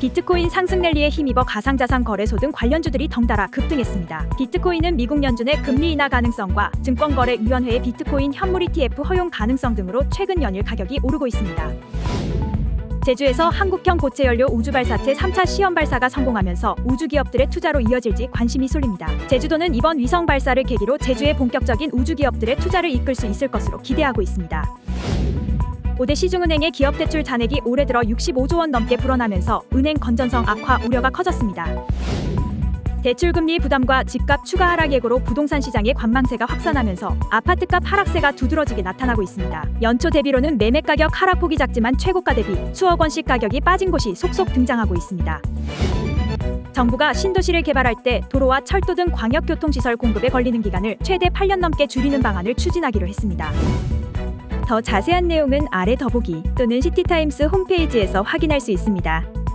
비트코인 상승 랠리에 힘입어 가상자산 거래소 등 관련주들이 덩달아 급등했습니다. 비트코인은 미국 연준의 금리 인하 가능성과 증권거래위원회의 비트코인 현물 ETF 허용 가능성 등으로 최근 연일 가격이 오르고 있습니다. 제주에서 한국형 고체 연료 우주 발사체 3차 시험 발사가 성공하면서 우주 기업들의 투자로 이어질지 관심이 쏠립니다. 제주도는 이번 위성 발사를 계기로 제주의 본격적인 우주 기업들의 투자를 이끌 수 있을 것으로 기대하고 있습니다. 5대 시중은행의 기업 대출 잔액이 올해 들어 65조 원 넘게 불어나면서 은행 건전성 악화 우려가 커졌습니다. 대출 금리 부담과 집값 추가 하락 예고로 부동산 시장의 관망세가 확산하면서 아파트값 하락세가 두드러지게 나타나고 있습니다. 연초 대비로는 매매 가격 하락폭이 작지만 최고가 대비 수억 원씩 가격이 빠진 곳이 속속 등장하고 있습니다. 정부가 신도시를 개발할 때 도로와 철도 등 광역교통시설 공급에 걸리는 기간을 최대 8년 넘게 줄이는 방안을 추진하기로 했습니다. 더 자세한 내용은 아래 더보기 또는 시티타임스 홈페이지에서 확인할 수 있습니다.